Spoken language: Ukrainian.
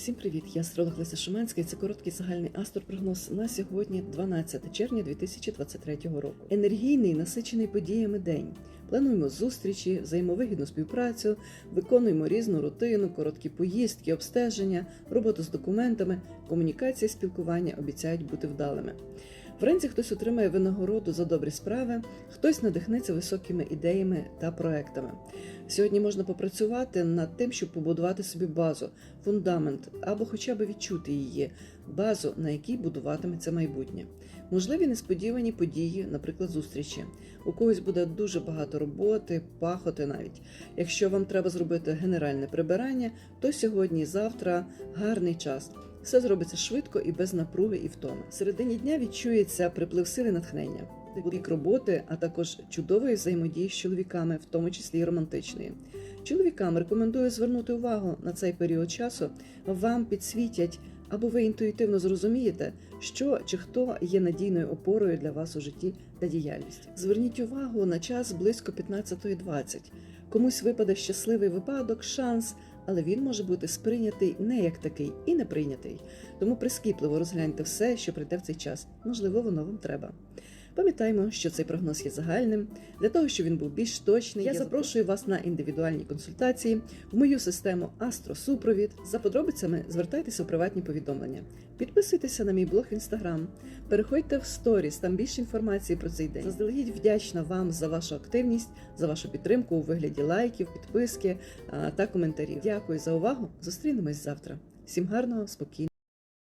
Всім привіт! Я астролог Леся Шуманська і це короткий загальний астропрогноз на сьогодні, 12 червня 2023 року. Енергійний, насичений подіями день. Плануємо зустрічі, взаємовигідну співпрацю, виконуємо різну рутину, короткі поїздки, обстеження, роботу з документами, комунікація, спілкування обіцяють бути вдалими. Вранці хтось отримає винагороду за добрі справи, хтось надихнеться високими ідеями та проектами. Сьогодні можна попрацювати над тим, щоб побудувати собі базу, фундамент або хоча б відчути її, базу, на якій будуватиметься майбутнє. Можливі несподівані події, наприклад, зустрічі. У когось буде дуже багато роботи, пахоти навіть. Якщо вам треба зробити генеральне прибирання, то сьогодні завтра гарний час. Все зробиться швидко і без напруги і втоми. В середині дня відчується приплив сили натхнення, бік роботи, а також чудової взаємодії з чоловіками, в тому числі і романтичної. Чоловікам рекомендую звернути увагу на цей період часу. Вам підсвітять або ви інтуїтивно зрозумієте, що чи хто є надійною опорою для вас у житті та діяльності. Зверніть увагу на час близько 15.20. Комусь випаде щасливий випадок, шанс, але він може бути сприйнятий не як такий і не прийнятий. Тому прискіпливо розгляньте все, що прийде в цей час. Можливо, воно вам треба. Пам'ятаємо, що цей прогноз є загальним. Для того, щоб він був більш точний, я запрошую вас на індивідуальні консультації в мою систему Астросупровід. За подробицями звертайтеся у приватні повідомлення. Підписуйтеся на мій блог в інстаграм, переходьте в сторіс, там більше інформації про цей день. Заздалегідь вдячна вам за вашу активність, за вашу підтримку у вигляді лайків, підписки та коментарів. Дякую за увагу. Зустрінемось завтра. Всім гарного, спокійного.